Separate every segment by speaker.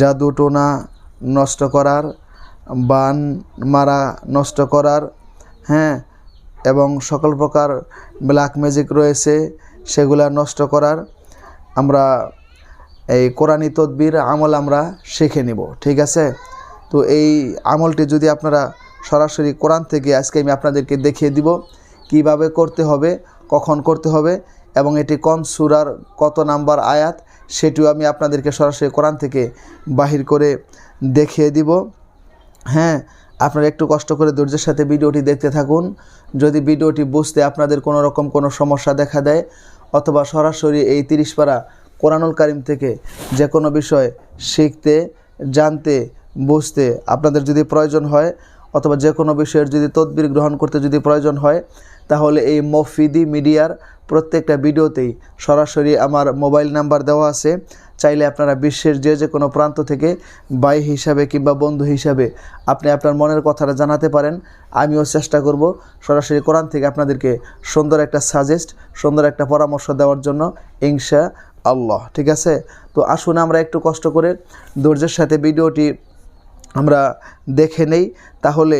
Speaker 1: জাদুটোনা নষ্ট করার, বান মারা নষ্ট করার হ্যাঁ এবং সকল প্রকার ব্ল্যাক ম্যাজিক রয়েছে, সেগুলা নষ্ট করার আমরা এই কোরআনী তদবির আমল আমরা শিখে নিব, ঠিক আছে? তো এই আমলটি যদি আপনারা সরাসরি কোরআন থেকে আজকে আমি আপনাদেরকে দেখিয়ে দিব, কীভাবে করতে হবে, কখন করতে হবে, এবং এটি কোন সুরার কত নাম্বার আয়াত সেটিও আমি আপনাদেরকে সরাসরি কোরআন থেকে বাহির করে দেখিয়ে দিব। হ্যাঁ আপনারা একটু কষ্ট করে ধৈর্যের সাথে ভিডিওটি দেখতে থাকুন। যদি ভিডিওটি বুঝতে আপনাদের কোনো রকম কোনো সমস্যা দেখা দেয়, অথবা সরাসরি এই তিরিশ পারা কোরআনুল কারিম থেকে যে কোনো বিষয় শিখতে, জানতে, বুঝতে আপনাদের যদি প্রয়োজন হয়, অথবা যে কোনো বিষয়ের যদি তদবির গ্রহণ করতে যদি প্রয়োজন হয় তাহলে এই মফিদি মিডিয়ার প্রত্যেকটা ভিডিওতেই সরাসরি আমার মোবাইল নাম্বার দেওয়া আছে। চাইলে আপনারা বিশ্বের যে যে কোনো প্রান্ত থেকে বাই হিসাবে কিংবা বন্ধু হিসাবে আপনি আপনার মনের কথাটা জানাতে পারেন। আমিও চেষ্টা করব সরাসরি কোরআন থেকে আপনাদেরকে সুন্দর একটা সাজেস্ট সুন্দর একটা পরামর্শ দেওয়ার জন্য ইনশা আল্লাহ ঠিক আছে? তো আসুন আমরা একটু কষ্ট করে ধৈর্যের সাথে ভিডিওটি আমরা দেখে নেই, তাহলে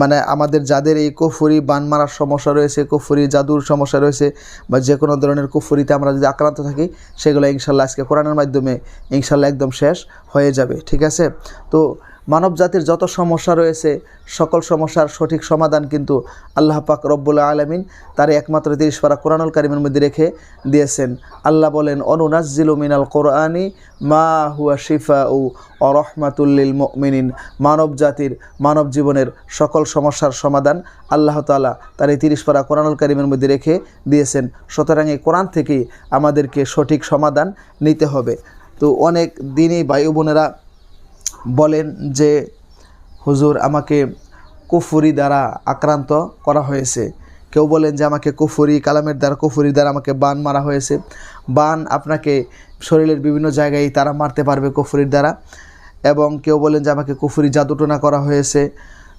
Speaker 1: মানে আমাদের যাদের এই কুফুরি, বান মারার সমস্যা রয়েছে, কুফুরি, জাদুর সমস্যা রয়েছে, বা যে কোনো ধরনের কুফুরিতে আমরা যদি আক্রান্ত থাকি, সেগুলো ইনশাল্লাহ আজকে কোরআনের মাধ্যমে ইনশাল্লাহ একদম শেষ হয়ে যাবে, ঠিক আছে? তো মানব জাতির যত সমস্যা রয়েছে, সকল সমস্যার সঠিক সমাধান কিন্তু আল্লাহ পাক রব্বুল আলমিন তার একমাত্র তিরিশ পারা কোরআনুল কারিমের মধ্যে রেখে দিয়েছেন। আল্লাহ বলেন অনুনাজিল মিনাল কোরআনি মা হুয়া শিফা ও অরহমাতুল্লিল মিনিন মানব জাতির মানব জীবনের সকল সমস্যার সমাধান আল্লাহ তালা তার এই তিরিশ পারা কোরআনুল কারিমের মধ্যে রেখে দিয়েছেন। সুতরাং এই কোরআন থেকেই আমাদেরকে সঠিক সমাধান নিতে হবে। তো অনেক দিনই ভাই বোনেরা বলেন যে, হুজুর, আমাকে কুফুরি দ্বারা আক্রান্ত করা হয়েছে। কেউ বলেন যে, আমাকে কুফুরি, কালামের দ্বারা, কুফুরি দ্বারা আমাকে বান মারা হয়েছে। বান আপনাকে শরীরের বিভিন্ন জায়গায় তারা মারতে পারবে কুফুরির দ্বারা। এবং কেউ বলেন যে, আমাকে কুফুরি জাদুটোনা করা হয়েছে।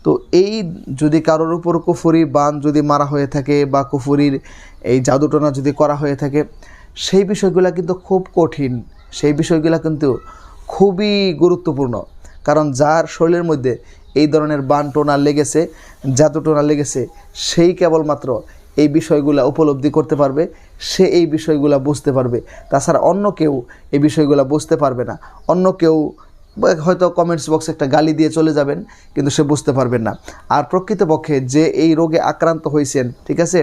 Speaker 1: তো এই যদি কারোর উপর কুফুরি, বান যদি মারা হয়ে থাকে বা কুফুরির এই জাদুটোনা যদি করা হয়ে থাকে, সেই বিষয়গুলো কিন্তু খুব কঠিন। সেই বিষয়গুলো কিন্তু খুবই গুরুত্বপূর্ণ। কারণ যার শরীরের মধ্যে এই ধরনের বান টোনা লেগেছে, জাদু টোনা লেগেছে, সেই কেবলমাত্র এই বিষয়গুলো উপলব্ধি করতে পারবে, সে এই বিষয়গুলো বুঝতে পারবে। তাছাড়া অন্য কেউ এই বিষয়গুলো বুঝতে পারবে না। অন্য কেউ হয়তো কমেন্টস বক্সে একটা গালি দিয়ে চলে যাবেন, কিন্তু সে বুঝতে পারবেন না। আর প্রকৃতপক্ষে যে এই রোগে আক্রান্ত হয়েছেন, ঠিক আছে,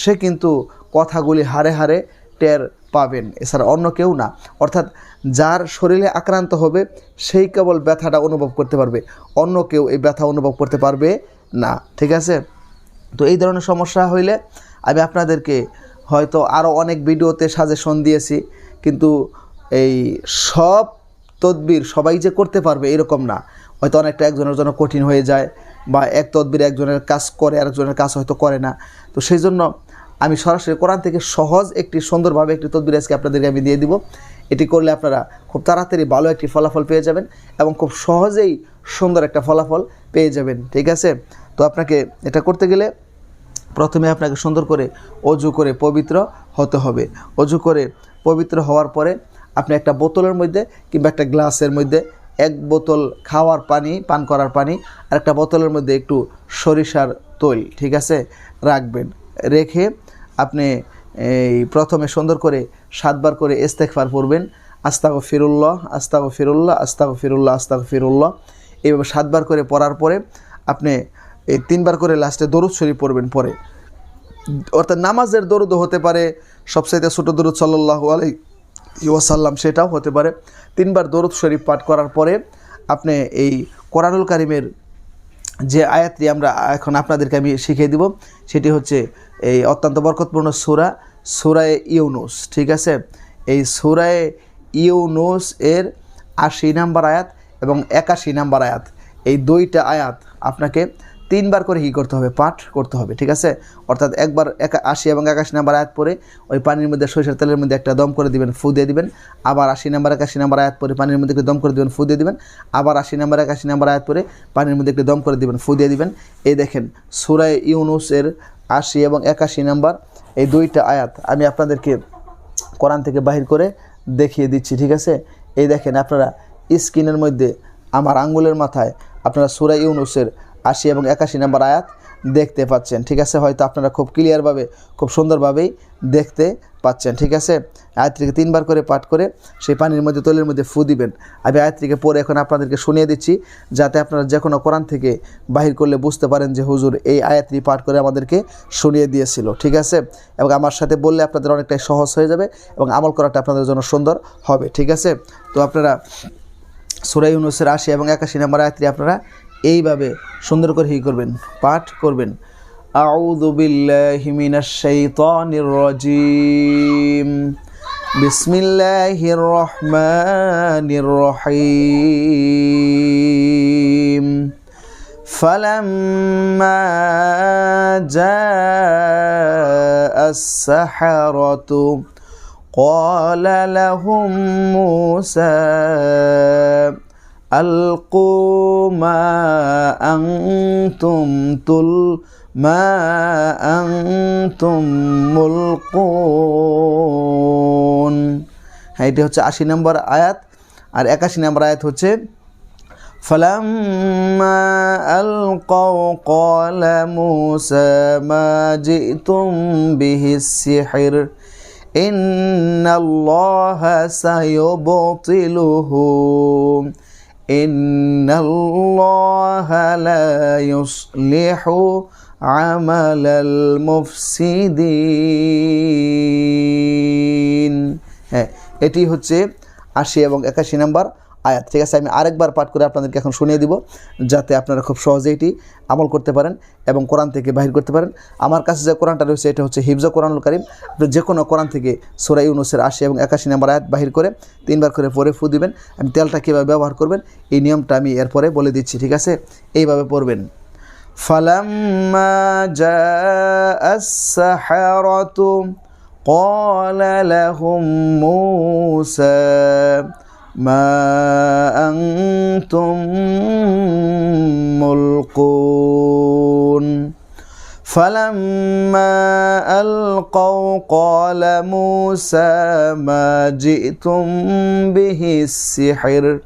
Speaker 1: সে কিন্তু কথাগুলি হারে হারে টের পাবেন। এছাড়া অন্য কেউ না। অর্থাৎ যার শরীরে আক্রান্ত হবে, সেই কেবল ব্যথাটা অনুভব করতে পারবে। অন্য কেউ এই ব্যথা অনুভব করতে পারবে না। ঠিক আছে? তো এই ধরনের সমস্যা হইলে আমি আপনাদেরকে হয়তো আরও অনেক ভিডিওতে সাজেশন দিয়েছি। কিন্তু এই সব তদবির সবাই যে করতে পারবে এরকম না। হয়তো অনেকটা একজনের জন্য কঠিন হয়ে যায় বা এক তদবির একজনের কাজ করে, আরেকজনের কাজ হয়তো করে না। তো সেই জন্য আমি সরাসরি কোরআন থেকে সহজ একটি, সুন্দরভাবে একটি তদবির আজকে আপনাদেরকে আমি দিয়ে দিব। এটি করলে আপনারা খুব তাড়াতাড়ি ভালো একটি ফলাফল পেয়ে যাবেন এবং খুব সহজেই সুন্দর একটা ফলাফল পেয়ে যাবেন, ঠিক আছে? তো আপনাকে এটা করতে গেলে প্রথমে আপনাকে সুন্দর করে অজু করে পবিত্র হতে হবে। অজু করে পবিত্র হওয়ার পরে আপনি একটা বোতলের মধ্যে কিংবা একটা গ্লাসের মধ্যে এক বোতল খাওয়ার পানি, পান করার পানি, আর একটা বোতলের মধ্যে একটু সরিষার তৈল, ঠিক আছে? রাখবেন। রেখে আপনি এই প্রথমে সুন্দর করে সাতবার করে ইস্তেকফার পড়বেন আস্তাগ ফিরুল্লাহ আস্তাগ ফিরুল্লাহ আস্তাগ ফিরুল্লাহ আস্তাগ ফিরুল্লাহ এইভাবে সাতবার করে পড়ার পরে আপনি এই তিনবার করে লাস্টে দরুদ শরীফ পড়বেন পরে। অর্থাৎ নামাজের দরুদ হতে পারে সবসাইতে ছোটো দরুদ সাল্লাহ আলাই ওয়াসাল্লাম সেটাও হতে পারে। তিনবার দরুদ শরীফ পাঠ করার পরে আপনি এই কোরআনুল কারিমের যে আয়াতটি আমরা এখন আপনাদেরকে আমি শিখিয়ে দিব, সেটি হচ্ছে এই অত্যন্ত বরকতপূর্ণ সোরা সোরায়ে ইউনুস, ঠিক আছে? এই সুরায় ইউনুস এর আশি নাম্বার আয়াত এবং একাশি নাম্বার আয়াত। এই দুইটা আয়াত আপনাকে তিনবার করে কী করতে হবে পাঠ করতে হবে, ঠিক আছে? অর্থাৎ একবার একা আশি এবং একাশি নাম্বার আয়াত পরে ওই পানির মধ্যে সরিষার তেলের মধ্যে একটা দম করে দিবেন, ফু দিয়ে দিবেন। আবার আশি নাম্বার, একাশি নাম্বার আয়াত পরে পানির মধ্যে একটু দম করে দিবেন, ফু দিয়ে দিবেন। আবার আশি নাম্বার, একাশি নাম্বার আয়াত পরে পানির মধ্যে একটু দম করে দিবেন, ফু দিয়ে দিবেন। এই দেখেন সুরায় ইউনুসের আশি এবং একাশি নাম্বার এই দুইটা আয়াত আমি আপনাদেরকে কোরআন থেকে বাহির করে দেখিয়ে দিচ্ছি, ঠিক আছে? এই দেখেন আপনারা স্ক্রিনের মধ্যে আমার আঙ্গুলের মাথায় আপনারা সুরা ইউনুসের আশি এবং একাশি নাম্বার আয়াত দেখতে পাচ্ছেন, ঠিক আছে? হয়তো আপনারা খুব ক্লিয়ারভাবে খুব সুন্দরভাবেই দেখতে পাচ্ছেন, ঠিক আছে? আয়াতটিকে তিনবার করে পাঠ করে সেই পানির মধ্যে, তৈলের মধ্যে ফু দিবেন। আমি আয়াতটিকে পরে এখন আপনাদেরকে শুনিয়ে দিচ্ছি, যাতে আপনারা যে কোনো কোরআন থেকে বাহির করলে বুঝতে পারেন যে হুজুর এই আয়াতটি পাঠ করে আমাদেরকে শুনিয়ে দিয়েছিল, ঠিক আছে? এবং আমার সাথে বললে আপনাদের অনেকটাই সহজ হয়ে যাবে এবং আমল করাটা আপনাদের জন্য সুন্দর হবে, ঠিক আছে? তো আপনারা সুরাই ইউনুসের আশি এবং একাশি নম্বর আয়াতটি আপনারা এইভাবে সুন্দর করে হি করবেন পাঠ করবেন আউযু বিল্লাহি মিনাশ শাইতানির রাজিম বিসমিল্লাহির রহমানির রহিম فلما جاء السحرة قال لهم موسى ألقوا ما أنتم تل ما أنتم ملقون হ্যাঁ এটি হচ্ছে আশি নম্বর আয়াত আর একাশি নম্বর আয়াত হচ্ছে فلما ألقوا قال موسى ما جئتم به السحر إن الله سيبطله إن الله لا يصلح عمل المفسدين হ্যাঁ এটি হচ্ছে আশি এবং একাশি নাম্বার আয়াত ঠিক আছে আমি আরেকবার পাঠ করে আপনাদেরকে এখন শুনিয়ে দিব যাতে আপনারা খুব সহজে এটি আমল করতে পারেন এবং কোরআন থেকে বাহির করতে পারেন আমার কাছে যে কোরআনটা রয়েছে এটা হচ্ছে হিফজ কোরআনুল করিম আপনি যে কোনো কোরআন থেকে সুরাই ইউনুসের আশি এবং একাশি নম্বর আয়াত বাহির করে তিনবার করে পরে ফু দিবেন আমি তেলটা কীভাবে ব্যবহার করবেন এই নিয়মটা আমি এরপরে বলে দিচ্ছি ঠিক আছে এইভাবে পড়বেন فلما جاء السحرة قال لهم موسى ما أنتم ملقون فلما ألقوا قال موسى ما جئتم به السحر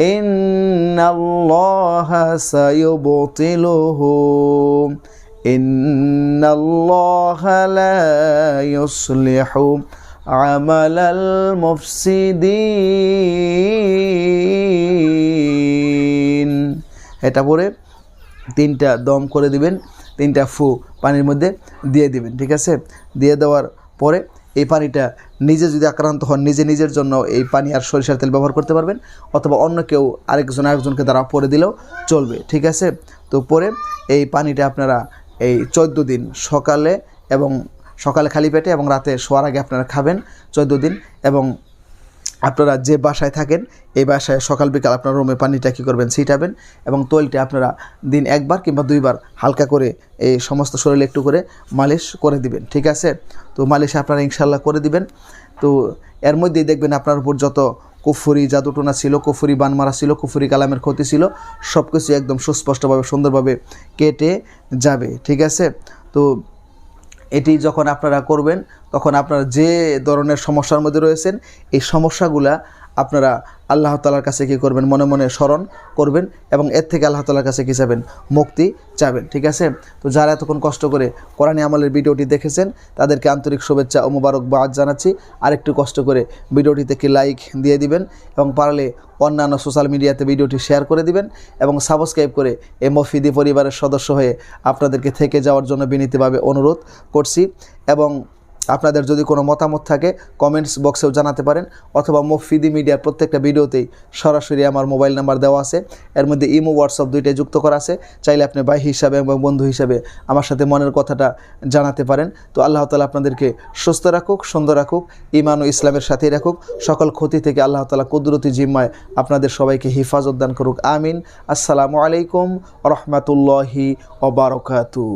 Speaker 1: إن الله سيبطله إن الله لا يصلح عمل المفسدين এটা পরে তিনটা দম করে দিবেন, তিনটা ফু পানির মধ্যে দিয়ে দিবেন, ঠিক আছে? দিয়ে দেওয়ার পরে এই পানিটা নিজে যদি আক্রান্ত হন, নিজে নিজের জন্য এই পানি আর সরিষার তেল ব্যবহার করতে পারবেন, অথবা অন্য কেউ আরেকজন আরেকজনকে দ্বারা পরে দিলেও চলবে, ঠিক আছে? তো পরে এই পানিটা আপনারা এই চোদ্দ দিন সকালে এবং সকালে খালি পেটে এবং রাতে শোয়ার আগে আপনারা খাবেন, চোদ্দ দিন এবং আপনারা যে বাসায় থাকেন, এই বাসায় সকাল বিকাল আপনার রুমে পানিটা কী করবেন, ছিটাবেন এবং তৈলটা আপনারা দিন একবার কিংবা দুইবার হালকা করে এই সমস্ত শরীরে একটু করে মালিশ করে দিবেন, ঠিক আছে? তো মালিশ আপনারা ইনশাল্লাহ করে দিবেন। তো এর মধ্যেই দেখবেন আপনার উপর যত কুফুরি জাদুটোনা ছিল, কুফুরি বানমারা ছিল, কুফুরি কালামের ক্ষতি ছিল সব কিছু একদম সুস্পষ্টভাবে, সুন্দরভাবে কেটে যাবে, ঠিক আছে? তো এটি যখন আপনারা করবেন তখন আপনারা যে ধরনের সমস্যার মধ্যে রয়েছেন এই সমস্যাগুলা আপনারা আল্লাহ তালার কাছে কী করবেন? মনে মনে স্মরণ করবেন এবং এর থেকে আল্লাহ তালার কাছে কী চাবেন মুক্তি চাবেন ঠিক আছে? তো যারা এতক্ষণ কষ্ট করে কোরআনী আমলের ভিডিওটি দেখেছেন, তাদেরকে আন্তরিক শুভেচ্ছা ও মুবারক বাদ জানাচ্ছি। আরেকটু কষ্ট করে ভিডিওটিতে কি লাইক দিয়ে দিবেন এবং পারলে অন্যান্য সোশ্যাল মিডিয়াতে ভিডিওটি শেয়ার করে দিবেন এবং সাবস্ক্রাইব করে এই মফিদি পরিবারের সদস্য হয়ে আপনাদেরকে থেকে যাওয়ার জন্য বিনীতভাবে অনুরোধ করছি এবং আপনাদের যদি কোনো মতামত থাকে কমেন্টস বক্সেও জানাতে পারেন অথবা মফিদি মিডিয়ার প্রত্যেকটা ভিডিওতেই সরাসরি আমার মোবাইল নাম্বার দেওয়া আছে। এর মধ্যে ইমো হোয়াটসঅ্যাপ দুইটাই যুক্ত করা আছে। চাইলে আপনি ভাই হিসাবে এবং বন্ধু হিসাবে আমার সাথে মনের কথাটা জানাতে পারেন। তো আল্লাহ তালা আপনাদেরকে সুস্থ রাখুক, সুন্দর রাখুক ইমান ও ইসলামের সাথেই রাখুক। সকল ক্ষতি থেকে আল্লাহ তালা কুদরতি জিম্মায় আপনাদের সবাইকে হিফাজত দান করুক। আমিন। আসসালামু আলাইকুম রহমতুল্লাহি ওবারকাতু